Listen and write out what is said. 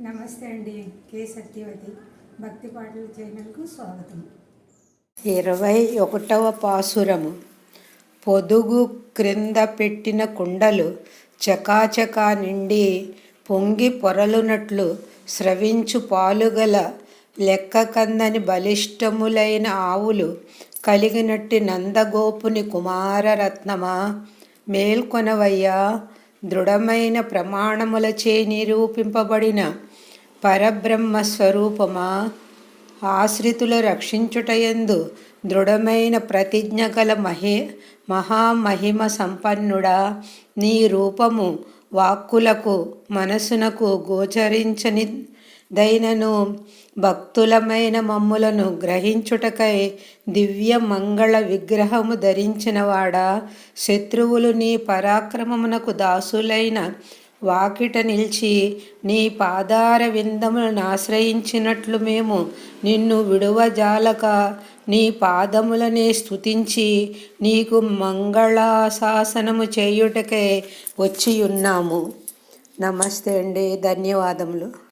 నమస్తే అండి కే సత్యవతి భక్తి పాటల ఛానల్కు స్వాగతం. ఇరవై ఒకటవ పాసురము. పొదుగు క్రింద పెట్టిన కుండలు చకాచకా నిండి పొంగి పొరలునట్లు స్రవించు పాలుగల లెక్క కందని బలిష్టములైన ఆవులు కలిగినట్టి నందగోపుని కుమారరత్నమా? మేల్కొనవయ్యా దృఢమైన ప్రమాణములచే నిరూపింపబడిన పరబ్రహ్మస్వరూపమా? ఆశ్రితుల రక్షించుటయందు దృఢమైన ప్రతిజ్ఞ గల మహే మహామహిమ సంపన్నుడా. నీ రూపము వాక్కులకు మనసునకు గోచరించని దైనను భక్తులమైన మమ్ములను గ్రహించుటకై దివ్య మంగళ విగ్రహము ధరించినవాడా. శత్రువులు నీ పరాక్రమమునకు దాసులైన వాకిట నిలిచి నీ పాదార విందములను ఆశ్రయించినట్లు మేము నిన్ను విడువజాలక నీ పాదములనే స్థుతించి నీకు మంగళాశాసనము చేయుటకే వచ్చి ఉన్నాము నమస్తే అండి. ధన్యవాదములు.